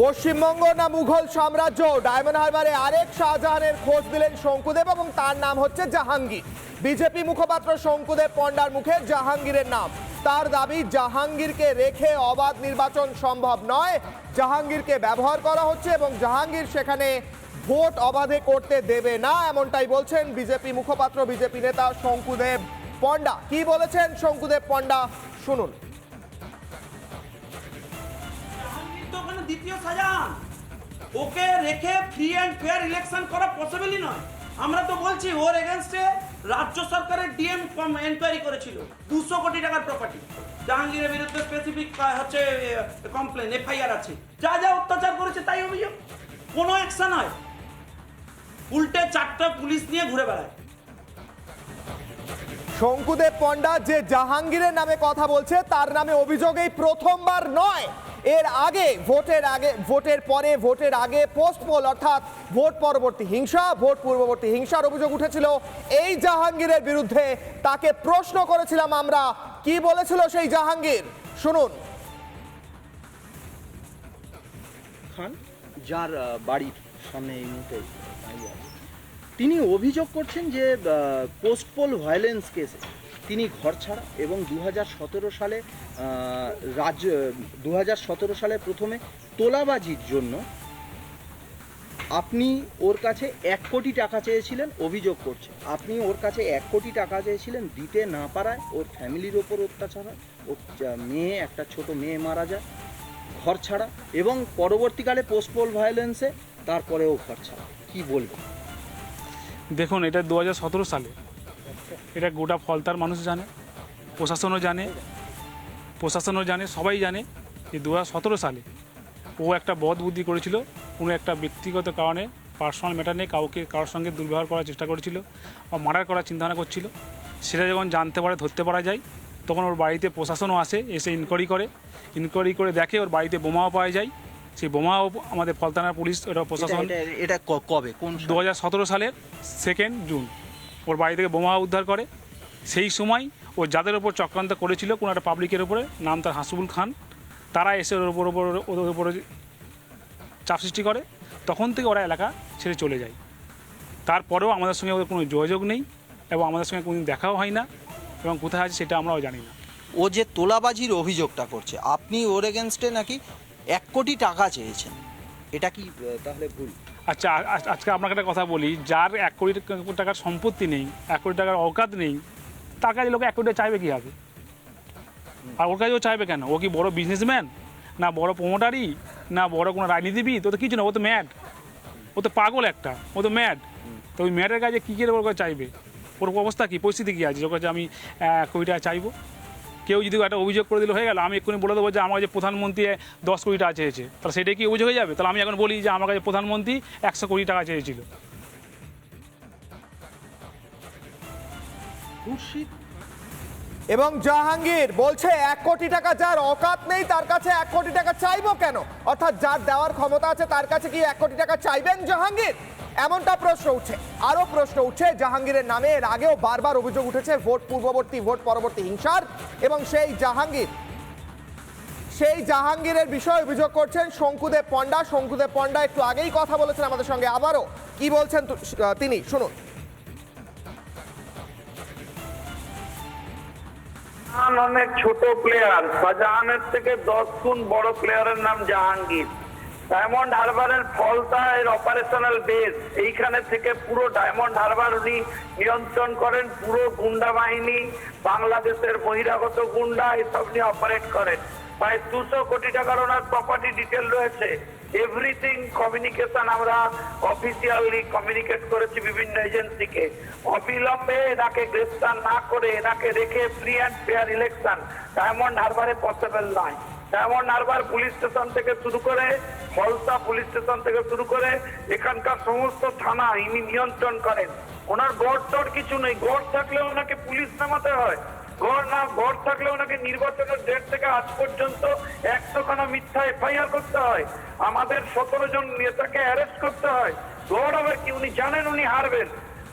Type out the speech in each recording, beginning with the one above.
পশ্চিমবঙ্গ না মুঘল সাম্রাজ্য? ডায়মন্ড হারবারে আরেক শাহজাহানের খোঁজ দিলেন শঙ্কুদেব এবং তার নাম হচ্ছে জাহাঙ্গীর। বিজেপি মুখপাত্র শঙ্কুদেব পণ্ডার মুখে জাহাঙ্গীরের নাম। তার দাবি, জাহাঙ্গীরকে রেখে অবাধ নির্বাচন সম্ভব নয়। জাহাঙ্গীরকে ব্যবহার করা হচ্ছে এবং জাহাঙ্গীর সেখানে ভোট অবাধে করতে দেবে না, এমনটাই বলছেন বিজেপি মুখপাত্র, বিজেপি নেতা শঙ্কুদেব পণ্ডা। কি বলেছেন শঙ্কুদেব পণ্ডা? শুনুন। দ্বিতীয় শাহজাহান ওকে রেখে ফ্রি অ্যান্ড ফেয়ার ইলেকশন করা পসিবলই নয়। আমরা তো বলছি, ওর এগেনস্টে রাজ্য সরকারের ডিএম এনকোয়ারি করেছিল। দুশো কোটি টাকার প্রপার্টি জাহাঙ্গীরের বিরুদ্ধে স্পেসিফিক হচ্ছে কমপ্লেন এফআইআর আছে। যা যা অত্যাচার করেছে তাই অভিযোগ। কোনো অ্যাকশন হয় উল্টে চারটা পুলিশ নিয়ে ঘুরে বেড়ায়। শঙ্কুদেব পণ্ডা যে জাহাঙ্গীরের নামে কথা বলছে, তার নামে অভিযোগ এই প্রথমবার নয়। এর আগে, ভোটের আগে, ভোটের পরে, ভোটের আগে পোস্ট পোল অর্থাৎ ভোট পরবর্তী হিংসা, ভোট পূর্ববর্তী হিংসার অভিযোগ উঠেছিল। এই জাহাঙ্গীরের বিরুদ্ধে তাকে প্রশ্ন করেছিলাম আমরা। কি বলেছিল সেই জাহাঙ্গীর? শুনুন। খান, যার বাড়ির সামনে এই মুহূর্তে তিনি অভিযোগ করছেন যে পোস্টপোল ভায়োলেন্স কেসে তিনি ঘর ছাড়া এবং দু হাজার সতেরো সালে রাজ্য দু হাজার সতেরো সালে প্রথমে তোলাবাজির জন্য আপনি ওর কাছে এক কোটি টাকা চেয়েছিলেন, অভিযোগ করছে। আপনি ওর কাছে এক কোটি টাকা চেয়েছিলেন, দিতে না পারায় ওর ফ্যামিলির ওপর অত্যাচার হয়, ওর মেয়ে, একটা ছোট মেয়ে মারা যায়, ঘর ছাড়া, এবং পরবর্তীকালে পোস্টপোল ভায়োলেন্সে তারপরেও ঘর ছাড়া। কি বলব দেখুন, এটা দু হাজার সতেরো সালে। এটা গোটা ফলতার মানুষ জানে, প্রশাসনও জানে প্রশাসনও জানে সবাই জানে যে দু হাজার সতেরো সালে ও একটা বদ বুদ্ধি করেছিল। কোনো একটা ব্যক্তিগত কারণে পার্সোনাল ম্যাটার নিয়ে কাউকে কারোর সঙ্গে দুর্ব্যবহার করার চেষ্টা করেছিল বা মার্ডার করার চিন্তাভাবনা করছিল। সেটা যখন জানতে পারে ধরতে পারা যায় তখন ওর বাড়িতে প্রশাসনও আসে এসে ইনকোয়ারি করে। ইনকোয়ারি করে দেখে ওর বাড়িতে বোমাও পাওয়া যায়। সেই বোমাও আমাদের ফলতানার পুলিশ ওটা প্রশাসন এটা- এটা- এটা কবে? কোন দু হাজার সতেরো সালের সেকেন্ড জুন ওর বাড়ি থেকে বোমা উদ্ধার করে। সেই সময় ও যাদের ওপর চক্রান্ত করেছিল কোনো একটা পাবলিকের ওপরে নাম তার হাসিবুল খান তারা এসে ওর ওপর ওপর ওদের উপরে চাপ সৃষ্টি করে তখন থেকে ওরা এলাকা ছেড়ে চলে যায়। তারপরেও আমাদের সঙ্গে ওদের কোনো যোগাযোগ নেই এবং আমাদের সঙ্গে কোনোদিন দেখাও হয় না এবং কোথায় আছে সেটা আমরাও জানি না। ও যে তোলাবাজির অভিযোগটা করছে আপনি ওর এগেনস্টে নাকি এক কোটি টাকা চেয়েছেন? এটা কি তাহলে ভুল? আচ্ছা আজকে আপনাকে একটা কথা বলি যার এক কোটি টাকা- টাকার সম্পত্তি নেই এক কোটি টাকার অকাত নেই তার কাছে লোক এক কোটি চাইবে চাইবে কীভাবে আর ওর কাছেও চাইবে কেন? ও কি বড় বিজনেসম্যান না বড় প্রমোটারই না বড় কোনো রাজনীতিবিদ? ও তো কিছু না, ও তো ম্যাড ও তো পাগল একটা, ও তো ম্যাড তো ওই ম্যাডের কাছে কী করে ওর কাছে চাইবে? ওর অবস্থা কী? পরিস্থিতি কী আছে? ওর কাছে আমি এক কোটি টাকা চাইব? কেউ যদি একটা অভিযোগ করে দিলে, হয়ে গেল। আমি এক্ষুনি বলে দেবো যে আমার কাছে প্রধানমন্ত্রী দশ কোটি টাকা চেয়েছে। তাহলে সেটাই কি অভিযোগ হয়ে যাবে? তাহলে আমি এখন বলি যে আমার কাছে প্রধানমন্ত্রী একশো কোটি টাকা চেয়েছিল। এবং জাহাঙ্গীর বলছে, এক কোটি টাকা যার অকাত নেই, তার কাছে এক কোটি টাকা চাইব কেন? অর্থাৎ যার দেওয়ার ক্ষমতা আছে, তার কাছে কি এক কোটি টাকা চাইবেন জাহাঙ্গীর? এমনটা প্রশ্ন উঠছে। আরও প্রশ্ন উঠছে, জাহাঙ্গীরের নামে এর আগেও বারবার অভিযোগ উঠেছে, ভোট পূর্ববর্তী, ভোট পরবর্তী হিংসার। এবং সেই জাহাঙ্গীর, সেই জাহাঙ্গীরের বিষয়ে অভিযোগ করছেন শঙ্কুদেব পণ্ডা। শঙ্কুদেব পণ্ডা একটু আগেই কথা বলেছেন আমাদের সঙ্গে আবারও। কি বলছেন তিনি? শুনুন। শাহজাহান অনেক ছোট প্লেয়ার শাহজাহানের থেকে দশ গুণ বড় প্লেয়ারের নাম জাহাঙ্গীর। ডায়মন্ড হারবারের ফলতা এর অপারেশনাল বেস এইখানে থেকে পুরো ডায়মন্ড হারবার উনি নিয়ন্ত্রণ করেন, পুরো গুন্ডা বাহিনী, বাংলাদেশের বহিরাগত গুন্ডা, এসব নিয়ে অপারেট করেন। প্রায় দুশো কোটি টাকার ওনার প্রপার্টি ডিটেল রয়েছে। এভরিথিং কমিউনিকেশন আমরা অফিসিয়ালি কমিউনিকেট করেছি বিভিন্ন এজেন্সিকে অবিলম্বে এনাকে গ্রেফতার না করে এনাকে রেখে free and fair election Diamond হারবারে possible নয়। ডায়মন্ড হারবার পুলিশ স্টেশন থেকে শুরু করে ফলসা পুলিশ স্টেশন থেকে শুরু করে, এখানকার সমস্ত থানা ইনি নিয়ন্ত্রণ করেন। ওনার গড় টড় কিছু নেই। গড় থাকলে ওনাকে পুলিশ নামাতে হয়। গড় না, ঘর থাকলে ওনাকে নির্বাচনের ডেট থেকে আজ পর্যন্ত একশো খানা মিথ্যা এফআইআর করতে হয়। আমাদের সতেরো জন নেতাকে অ্যারেস্ট করতে হয়। গড় আবার কি, উনি জানেন, উনি হারবেন।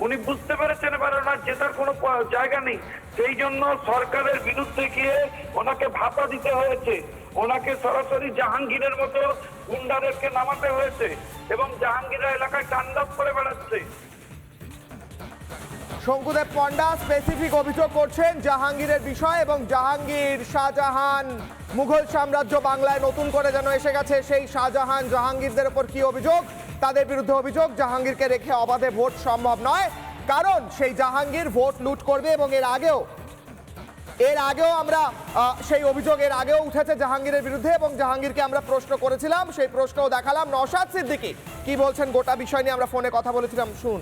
উনি বুঝতে পেরেছেন এবার ওনার জেতার কোনো জায়গা নেই। সেই জন্য সরকারের বিরুদ্ধে গিয়ে ওনাকে ভাতা দিতে হয়েছে। ওনাকে সরাসরি জাহাঙ্গীরের মতো গুন্ডাদেরকে নামাতে হয়েছে এবং জাহাঙ্গীরের এলাকায় টান্ডাপ করে বেড়াচ্ছে। শঙ্কুদেব পণ্ডা স্পেসিফিক অভিযোগ করছেন জাহাঙ্গীরের বিষয় এবং জাহাঙ্গীর শাহজাহান মুঘল সাম্রাজ্য বাংলায় নতুন করে যেন এসে গেছে, সেই শাহজাহান জাহাঙ্গীরদের ওপর কি অভিযোগ? তাদের বিরুদ্ধে অভিযোগ, জাহাঙ্গীরকে রেখে অবাধে ভোট সম্ভব নয়। কারণ সেই জাহাঙ্গীর ভোট লুট করবে এবং এর আগেও এর আগেও আমরা সেই অভিযোগ এর আগেও উঠেছে জাহাঙ্গীরের বিরুদ্ধে এবং জাহাঙ্গীরকে আমরা প্রশ্ন করেছিলাম। সেই প্রশ্নও দেখালাম। নওশাদ সিদ্দিকি, কি বলছেন? গোটা বিষয় নিয়ে আমরা ফোনে কথা বলেছিলাম। শুন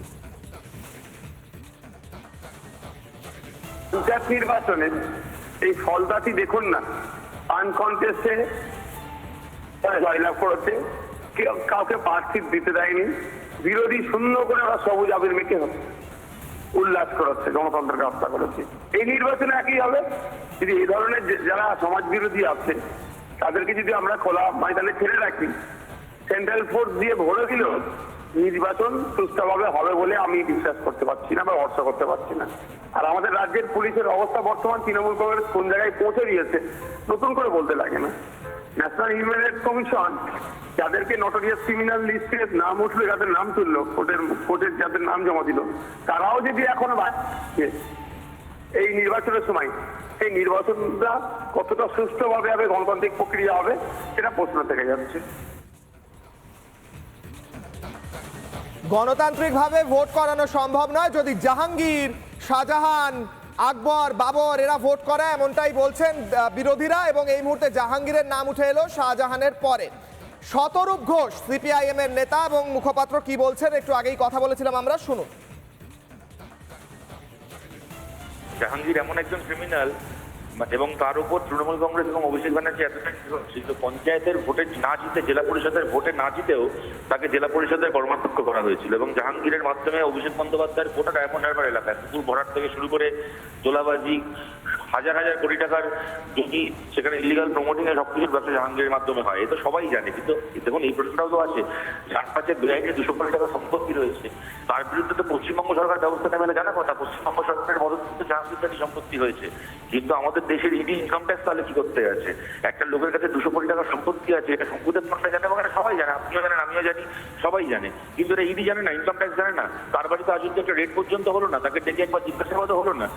পঞ্চায়েত নির্বাচনে এই ফলদাটি দেখুন না আনকনটেস্টে জয়লাভ করেছে কাউকে প্রার্থী দিতে দেয়নি, বিরোধী শূন্য করে ওরা সবুজ আবির মেখে উল্লাস করেছে, গণতন্ত্রকে হত্যা করেছে। এই নির্বাচনে একই হবে, যদি এই ধরনের যারা সমাজ বিরোধী আছে, তাদেরকে যদি আমরা খোলা ময়দানে ছেড়ে রাখি সেন্ট্রাল ফোর্স দিয়ে ভরে দিল নির্বাচন সুস্থভাবে হবে বলে আমি বিশ্বাস করতে পারছি না বা ভরসা করতে পারছি না। আর আমাদের রাজ্যের পুলিশের অবস্থা বর্তমান তৃণমূল কংগ্রেস কোন জায়গায় পৌঁছে দিয়েছে, নতুন করে বলতে লাগে না। ন্যাশনাল হিউম্যান রাইটস কমিশন যাদেরকে নটোরিয়াস ক্রিমিনাল লিস্টে নাম উঠল, যাদের নাম তুললো, কোর্টের কোর্টের যাদের নাম জমা দিল, তারাও যদি এখন এই নির্বাচনের সময়, এই নির্বাচনটা কতটা সুষ্ঠুভাবে হবে, গণতান্ত্রিক প্রক্রিয়া হবে, সেটা প্রশ্ন থেকে যাচ্ছে। গণতান্ত্রিকভাবে ভোট করানো সম্ভব নয়। যদি জাহাঙ্গীর, শাহজাহান, আকবর, বাবর এরা ভোট করে এমনটাই বলছেন বিরোধীরা এবং এই মুহূর্তে জাহাঙ্গীরের নাম উঠে এলো শাহজাহানের পরে। শতরূপ ঘোষ, সিপিআইএম এর নেতা এবং মুখপাত্র কি বলছেন? একটু আগেই কথা বলেছিলাম আমরা, শুনুন। জাহাঙ্গীর এমন একজন ক্রিমিনাল এবং তার উপর তৃণমূল কংগ্রেস এবং অভিষেক ব্যানার্জি এতটাই পঞ্চায়েতের ভোটে না জিতে, জেলা পরিষদের ভোটে না জিতেও তাকে জেলা পরিষদের কর্মাধ্যক্ষ করা হয়েছিল। এবং জাহাঙ্গীরের মাধ্যমে অভিষেক বন্দ্যোপাধ্যায়ের ডায়মন্ড হারবার এলাকায় পুকুর ভরাট থেকে শুরু করে তোলাবাজি হাজার হাজার কোটি টাকার যদি সেখানে ইলিগাল প্রমোটিং এর সবকিছুর ব্যবসা জাহাঙ্গীরের মাধ্যমে হয়, এ তো সবাই জানে। কিন্তু দেখুন, এই প্রশ্নটাও তো আছে যার কাছে বেআইনি দুশো কোটি টাকা সম্পত্তি রয়েছে। তার বিরুদ্ধে তো পশ্চিমবঙ্গ সরকার ব্যবস্থা নেবে জানা কথা। পশ্চিমবঙ্গ সরকারের মদত কিন্তু জাহাঙ্গীর সম্পত্তি হয়েছে। কিন্তু আমাদের দেশের ইডি ইনকাম ট্যাক্স তাহলে কি করতে আছে? একটা লোকের কাছে দুশো কোটি টাকার সম্পত্তি আছে, এটা সম্পদের পান্ডা জানে এবং সবাই জানে। আপনিও জানেন, আমিও জানি, সবাই জানে। কিন্তু এটা ইডি জানে না ইনকাম ট্যাক্স জানে না। তার বাড়িতে আজ একটা রেট পর্যন্ত হলো না, তাকে ডেকে একবার জিজ্ঞাসাবাদও হলো না।